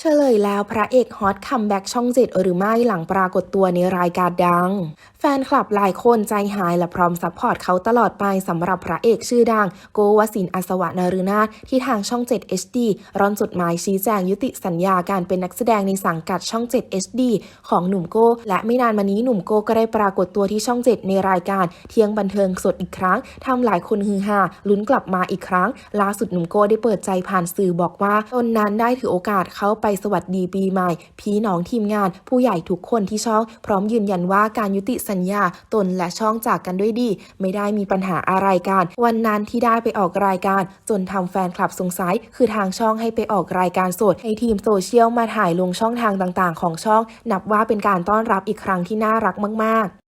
เฉลยแล้วพระเอกฮอตคัมแบ็กช่องเจ็ดหรือไม่หลังปรากฏตัวในรายการดัง แฟนคลับหลายคนใจหายและพร้อมซัพพอร์ตเขาตลอดไปสำหรับพระเอกชื่อดัง โกวสินทร์อัศวนารุนาถที่ทางช่อง 7 HD ร่อนจดหมายชี้แจงยุติสัญญาการเป็นนักแสดงในสังกัดช่อง 7 HD ของหนุ่มโก และไม่นานมานี้หนุ่มโกก็ได้ปรากฏตัวที่ช่อง 7 ในรายการเที่ยงบันเทิงสดอีกครั้งทำหลายคนฮือฮาลุ้นกลับมาอีกครั้งล่าสุดหนุ่มโกได้เปิดใจผ่านสื่อบอกว่าตนนั้นได้ถือโอกาสเข้าไปสวัสดีปีใหม่ พี่น้องทีมงาน ผู้ใหญ่ทุกคนที่ช่อง พร้อมยืนยันว่าการยุติสัญญาตนและช่องจากกันด้วยดี ไม่ได้มีปัญหาอะไรกัน วันนั้นที่ได้ไปออกรายการ จนทำแฟนคลับสงสัย คือทางช่องให้ไปออกรายการสดให้ทีมโซเชียลมาถ่ายลงช่องทางต่างๆ ของช่อง นับว่าเป็นการต้อนรับอีกครั้งที่น่ารักมาก ๆ